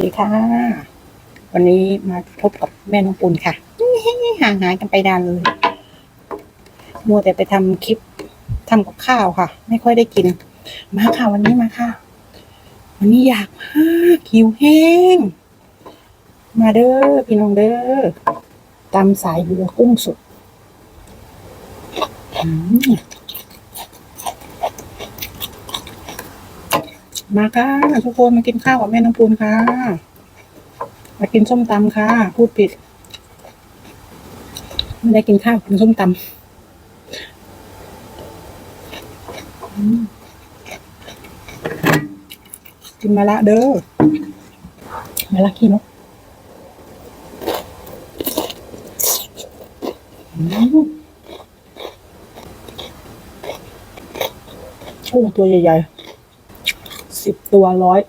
สวัสดีค่ะ วันนี้มาพบกับแม่น้องปุณค่ะห่างหายกันไปนานเลย มัวแต่ไปทำคลิปทำกับข้าวค่ะ ไม่ค่อยได้กิน มาค่ะ วันนี้มาค่ะ วันนี้อยากมากหิวแห้ง มาเด้อพี่น้องเด้อตำสายเบัวกุ้งสด มาค่ะทุกคนมากินข้าวกับแม่น้องปูนค่ะ มากินส้มตำค่ะ พูดผิด ไม่ได้กินข้าวกินส้มตำกินมาละเด้อมาละขี้นกอืมโอ้ตัวใหญ่ๆ สิบตัวร้อย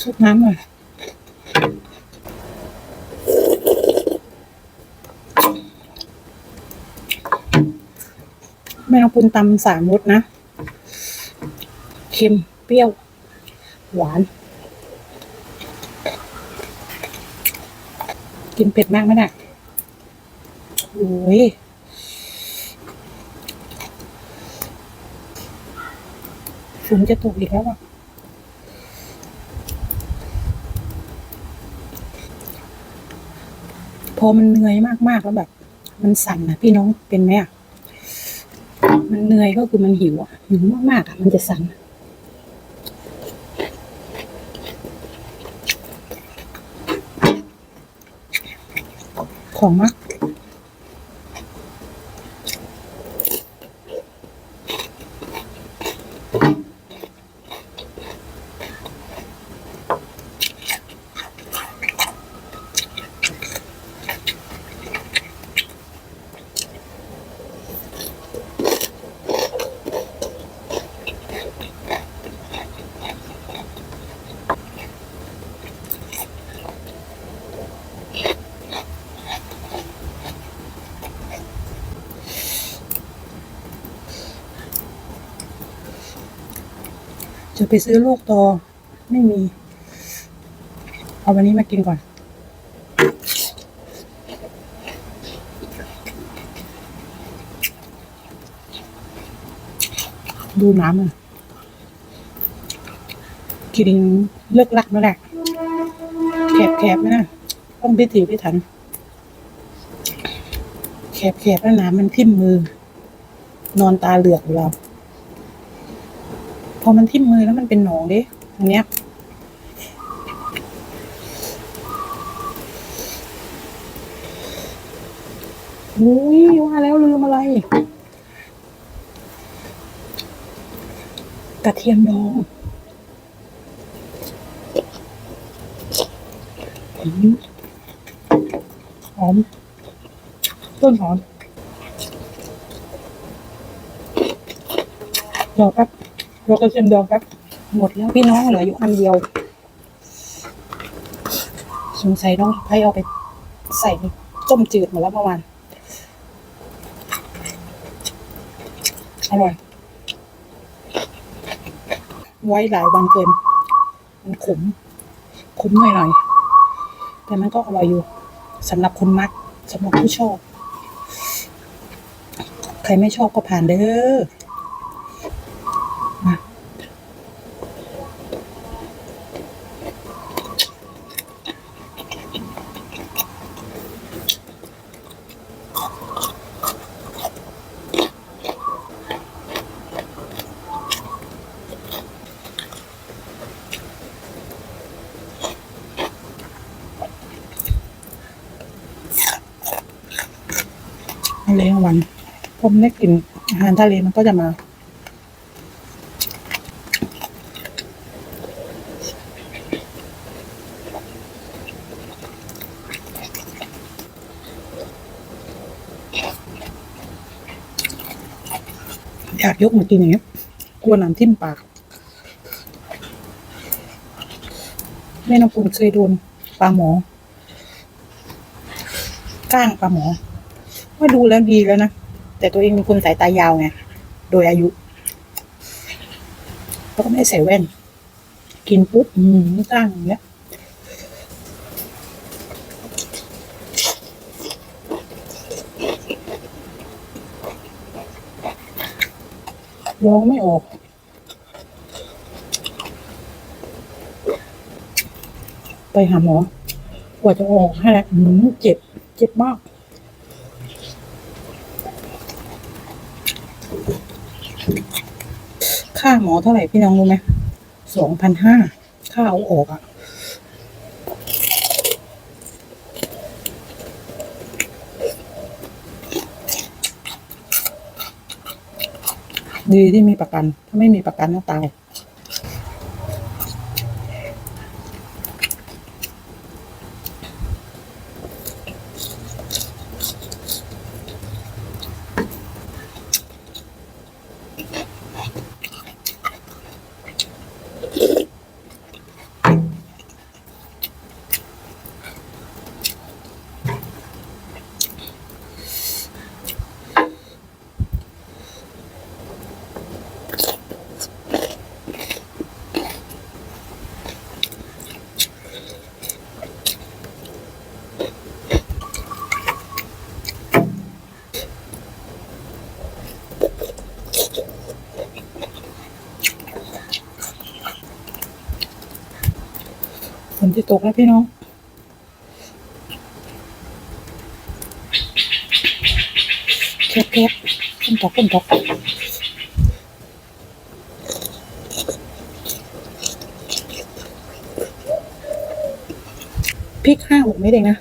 ชุบน้ำหน่อยแม่เอาปุนตำสามรสนะ เค็ม เปรี้ยว หวาน กินเผ็ดมากไหมน่ะ อ้ยฝนจะตกอีกแล้วอะพอมันเหนื่อยมากๆแล้วแบบ มันสั่นนะพี่น้องเป็นไหมอะมันเหนื่อยก็คือมันหิวอะหิวมากๆอะมันจะสั่นของมาก จะไปซื้อลูกโตไม่มี เอาวันนี้มากินก่อน ดูน้ำอะกินเลิกลักมาแหละแคบแคบนะ ต้องพิถีพิถัน แคบแคบแล้วน้ำมันทิ่มมือ นอนตาเหลือกอยู่แล้ว พอมันทิ่มมือแล้วมันเป็นหนองดิอันเนี้ยอุ้ยว่าแล้วลืมอะไร กระเทียมดองหอม ต้นหอมรอแป๊บ รอกระเทียมดองแป๊บหมดแล้วพี่น้องเหลืออยู่อันเดียว สงสัยต้องให้เอาไปใส่ในต้มจืดหมดแล้วเมื่อวานอร่อย ไว้หลายวันเกิน มันขม ขมหน่อยหน่อย แต่มันก็อร่อยอยู่สำหรับคนมักสำหรับผู้ชอบ ใครไม่ชอบก็ผ่านเด้อ ทะเลทั้งวัน ผมได้กลิ่นอาหารทะเลมันก็จะมาอยากยกมากินอย่างเงี้ยกลัวนามทิ่มปากแม่น้ำปูนเคยโดนปลาหมอ ก้างปลาหมอ ว่าดูแล้วดีแล้วนะ แต่ตัวเองเป็นคนสายตายาวไง โดยอายุแล้วก็ไม่ใส่แว่น กินปุ๊บอืมตั้งอย่างเงี้ยร้องไม่ออกไปหาหมอกว่าจะออกให้แล้วอืมเจ็บ เจ็บมาก ค่าหมอเท่าไหร่พี่น้องรู้ไหมสองพันห้าค่าเอาออกอะ่ะดีที่มีประกัน ถ้าไม่มีประกันต้องตาย จะตกแล้วพี่น้องแคบแคบฝนตกฝนตกพริกห้าหกเม็ดเองนะ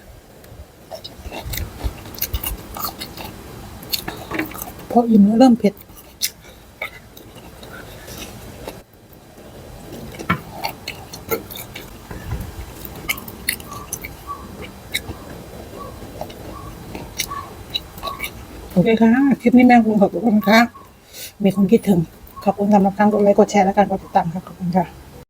เพออิ่มแล้วเริ่มเผ็ด โอเคค่ะ คลิปนี้แม่คุณขอบคุณค่ะ มีคนคิดถึง ขอบคุณสำหรับการกดไลค์กดแชร์และการกดติดตามค่ะ ขอบคุณค่ะ